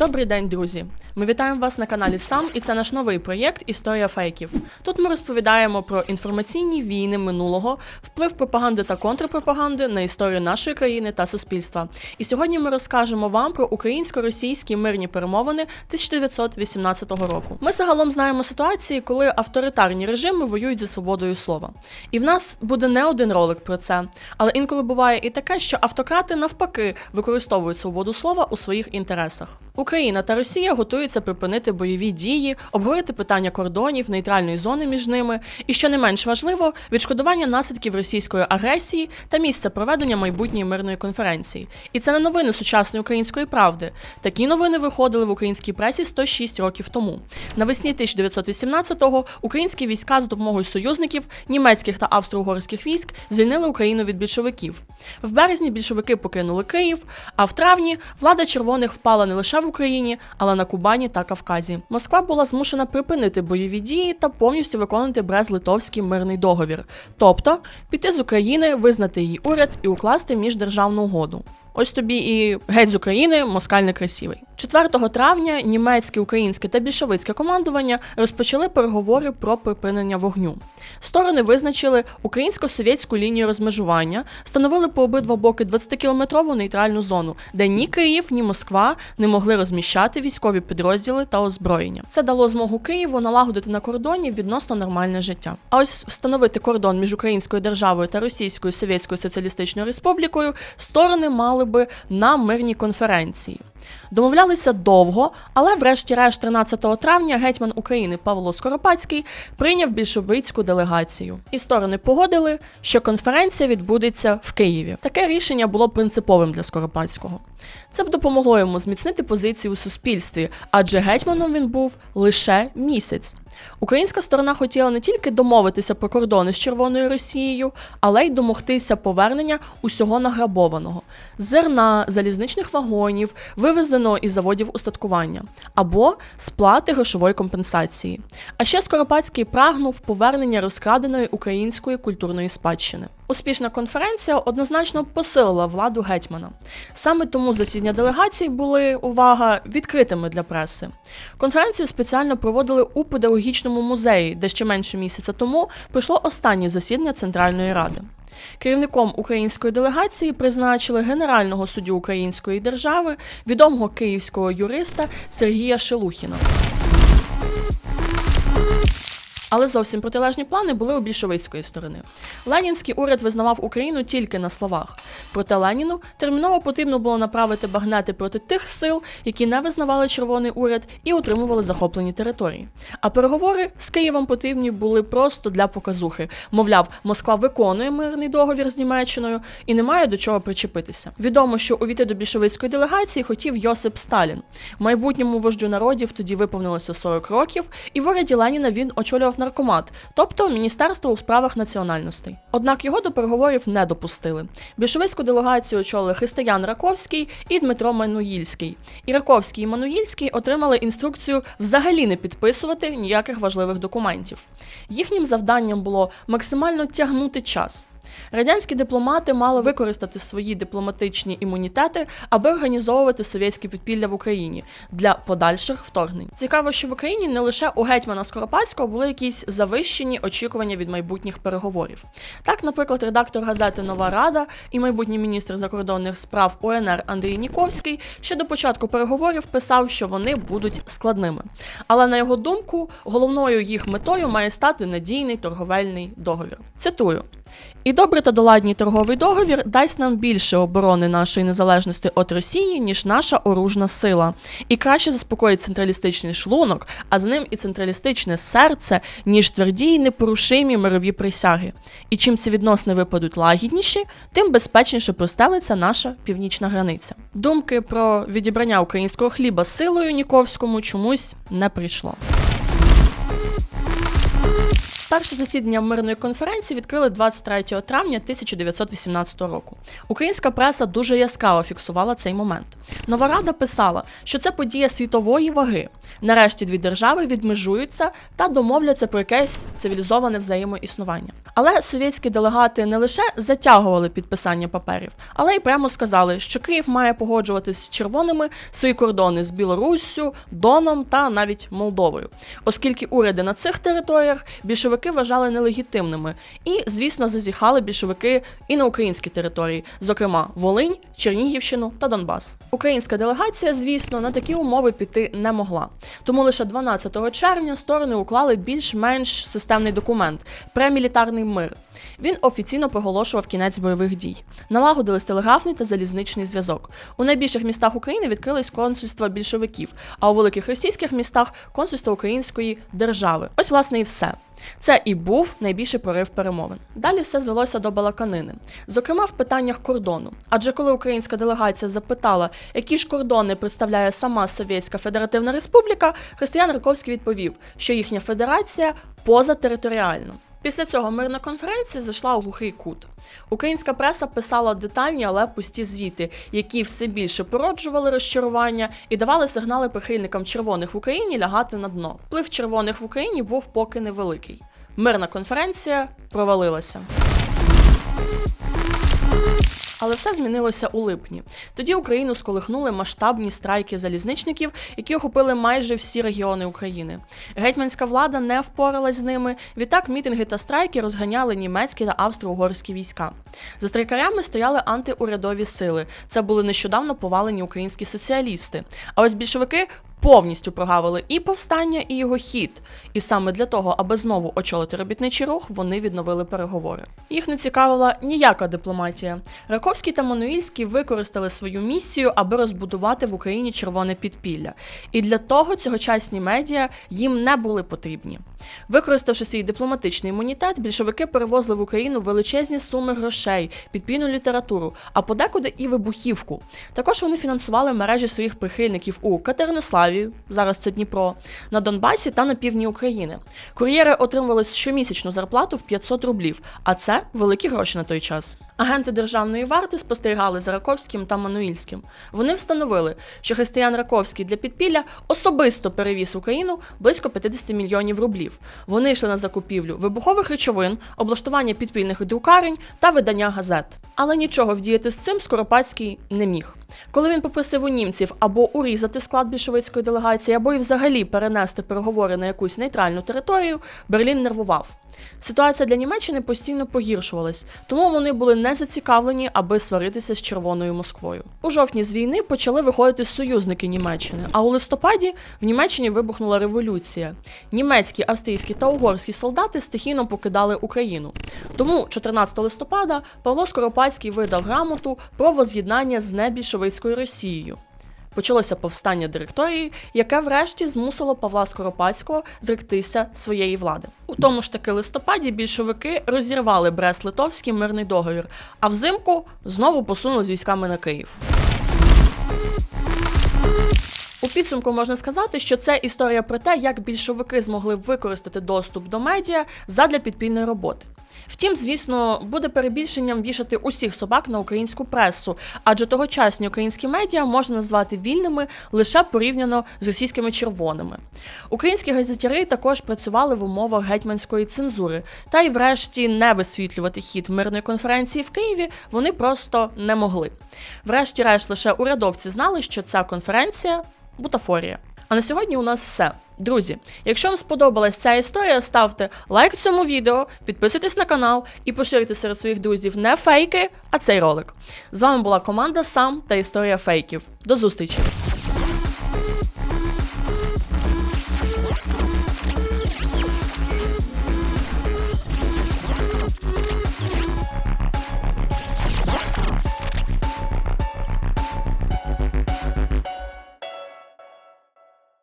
Добрий день, друзі! Ми вітаємо вас на каналі Сам, і це наш новий проєкт Історія фейків. Тут ми розповідаємо про інформаційні війни минулого, вплив пропаганди та контрпропаганди на історію нашої країни та суспільства. І сьогодні ми розкажемо вам про українсько-російські мирні перемовини 1918 року. Ми загалом знаємо ситуації, коли авторитарні режими воюють за свободою слова. І в нас буде не один ролик про це, але інколи буває і таке, що автократи навпаки використовують свободу слова у своїх інтересах. Україна та Росія готуються припинити бойові дії, обговорити питання кордонів, нейтральної зони між ними, і що не менш важливо, відшкодування наслідків російської агресії та місце проведення майбутньої мирної конференції. І це не новини сучасної української правди. Такі новини виходили в українській пресі 106 років тому. Навесні 1918-го українські війська з допомогою союзників, німецьких та австро-угорських військ звільнили Україну від більшовиків. В березні більшовики покинули Київ, а в травні влада червоних впала не лише в Україні, але на Кубані та Кавказі. Москва була змушена припинити бойові дії та повністю виконати Брест-Литовський мирний договір, тобто піти з України, визнати її уряд і укласти міждержавну угоду. Ось тобі і геть з України, москаль некрасивий. 4 травня німецьке, українське та більшовицьке командування розпочали переговори про припинення вогню. Сторони визначили українсько-совєтську лінію розмежування, встановили по обидва боки 20-кілометрову нейтральну зону, де ні Київ, ні Москва не могли розміщати військові підрозділи та озброєння. Це дало змогу Києву налагодити на кордоні відносно нормальне життя. А ось встановити кордон між Українською державою та Російською Совєтською Соціалістичною Республікою сторони мали би на мирній конференції. Домовлялися довго, але врешті-решт 13 травня гетьман України Павло Скоропадський прийняв більшовицьку делегацію. І сторони погодили, що конференція відбудеться в Києві. Таке рішення було принциповим для Скоропадського. Це б допомогло йому зміцнити позиції у суспільстві, адже гетьманом він був лише місяць. Українська сторона хотіла не тільки домовитися про кордони з Червоною Росією, але й домогтися повернення усього награбованого зерна, залізничних вагонів, вивезеного із заводів устаткування або сплати грошової компенсації. А ще Скоропадський прагнув повернення розкраденої української культурної спадщини. Успішна конференція однозначно посилила владу гетьмана. Саме тому засідання делегацій були увага відкритими для преси. Конференцію спеціально проводили у педагогічному музеї, де ще менше місяця тому пройшло останнє засідання Центральної ради. Керівником української делегації призначили генерального суддю Української держави, відомого київського юриста Сергія Шелухіна. Але зовсім протилежні плани були у більшовицької сторони. Ленінський уряд визнавав Україну тільки на словах. Проте Леніну терміново потрібно було направити багнети проти тих сил, які не визнавали червоний уряд і утримували захоплені території. А переговори з Києвом потрібні були просто для показухи. Мовляв, Москва виконує мирний договір з Німеччиною і не має до чого причепитися. Відомо, що увійти до більшовицької делегації хотів Йосип Сталін. Майбутньому вождю народів тоді виповнилося 40 років, і в уряді Леніна він очолював наркомат, тобто Міністерство у справах національностей. Однак його до переговорів не допустили. Більшовицьку делегацію очолили Християн Раковський і Дмитро Мануїльський. І Раковський і Мануїльський отримали інструкцію взагалі не підписувати ніяких важливих документів. Їхнім завданням було максимально тягнути час. Радянські дипломати мали використати свої дипломатичні імунітети, аби організовувати совєтські підпілля в Україні для подальших вторгнень. Цікаво, що в Україні не лише у гетьмана Скоропадського були якісь завищені очікування від майбутніх переговорів. Так, наприклад, редактор газети Нова Рада і майбутній міністр закордонних справ УНР Андрій Ніковський ще до початку переговорів писав, що вони будуть складними. Але на його думку, головною їх метою має стати надійний торговельний договір. Цитую. І добрий та доладній торговий договір дасть нам більше оборони нашої незалежності від Росії, ніж наша оружна сила, і краще заспокоїть централістичний шлунок, а з ним і централістичне серце, ніж тверді й непорушимі мирові присяги. І чим ці відносини випадуть лагідніші, тим безпечніше простелиться наша північна границя. Думки про відібрання українського хліба силою Ніковському чомусь не прийшло. Перше засідання мирної конференції відкрили 23 травня 1918 року. Українська преса дуже яскраво фіксувала цей момент. Нова рада писала, що це подія світової ваги. Нарешті дві держави відмежуються та домовляться про якесь цивілізоване взаємоіснування. Але совєтські делегати не лише затягували підписання паперів, але й прямо сказали, що Київ має погоджуватись з червоними свої кордони з Білоруссю, Доном та навіть Молдовою, оскільки уряди на цих територіях більшовики вважали нелегітимними, і, звісно, зазіхали більшовики і на українські території, зокрема Волинь, Чернігівщину та Донбас. Українська делегація, звісно, на такі умови піти не могла. Тому лише 12 червня сторони уклали більш-менш системний документ премілітарний мир. Він офіційно проголошував кінець бойових дій. Налагодились телеграфний та залізничний зв'язок. У найбільших містах України відкрились консульства більшовиків, а у великих російських містах консульство Української держави. Ось, власне, і все. Це і був найбільший прорив перемовин. Далі все звелося до балаканини, зокрема в питаннях кордону. Адже коли українська делегація запитала, які ж кордони представляє сама Совєтська Федеративна Республіка, Християн Раковський відповів, що їхня федерація позатериторіальна. Після цього мирна конференція зайшла у глухий кут. Українська преса писала детальні, але пусті звіти, які все більше породжували розчарування і давали сигнали прихильникам червоних в Україні лягати на дно. Вплив червоних в Україні був поки невеликий. Мирна конференція провалилася. Але все змінилося у липні. Тоді Україну сколихнули масштабні страйки залізничників, які охопили майже всі регіони України. Гетьманська влада не впоралась з ними. Відтак мітинги та страйки розганяли німецькі та австро-угорські війська. За страйкарями стояли антиурядові сили. Це були нещодавно повалені українські соціалісти. А ось більшовики повністю прогавили і повстання, і його хід. І саме для того, аби знову очолити робітничий рух, вони відновили переговори. Їх не цікавила ніяка дипломатія. Раковський та Мануїльський використали свою місію, аби розбудувати в Україні червоне підпілля. І для того цьогочасні медіа їм не були потрібні. Використавши свій дипломатичний імунітет, більшовики перевозили в Україну величезні суми грошей, підпільну літературу, а подекуди і вибухівку. Також вони фінансували мережі своїх прихильників у Катеринославі, зараз це Дніпро, на Донбасі та на півдні України. Кур'єри отримували щомісячну зарплату в 500 рублів, а це великі гроші на той час. Агенти державної варти спостерігали за Раковським та Мануїльським. Вони встановили, що християн Раковський для підпілля особисто перевіз Україну близько 50 мільйонів рублів. Вони йшли на закупівлю вибухових речовин, облаштування підпільних друкарень та видання газет. Але нічого вдіяти з цим Скоропадський не міг. Коли він попросив у німців або урізати склад більшовицької делегації, або й взагалі перенести переговори на якусь нейтральну територію, Берлін нервував. Ситуація для Німеччини постійно погіршувалась, тому вони були не зацікавлені, аби сваритися з Червоною Москвою. У жовтні з війни почали виходити союзники Німеччини, а у листопаді в Німеччині вибухнула революція. Німецькі, австрійські та угорські солдати стихійно покидали Україну. Тому 14 листопада Павло Скоропадський видав грамоту про воз'єднання з небільшовицькою Росією. Почалося повстання директорії, яке врешті змусило Павла Скоропадського зректися своєї влади. У тому ж таки листопаді більшовики розірвали Брест-Литовський мирний договір, а взимку знову посунули з військами на Київ. У підсумку можна сказати, що це історія про те, як більшовики змогли використати доступ до медіа задля підпільної роботи. Втім, звісно, буде перебільшенням вішати усіх собак на українську пресу, адже тогочасні українські медіа можна назвати вільними лише порівняно з російськими червоними. Українські газетяри також працювали в умовах гетьманської цензури, та й, врешті, не висвітлювати хід мирної конференції в Києві вони просто не могли. Врешті-решт, лише урядовці знали, що ця конференція бутафорія. А на сьогодні у нас все. Друзі, якщо вам сподобалась ця історія, ставте лайк цьому відео, підписуйтесь на канал і поширюйте серед своїх друзів не фейки, а цей ролик. З вами була команда Сам та історія фейків. До зустрічі!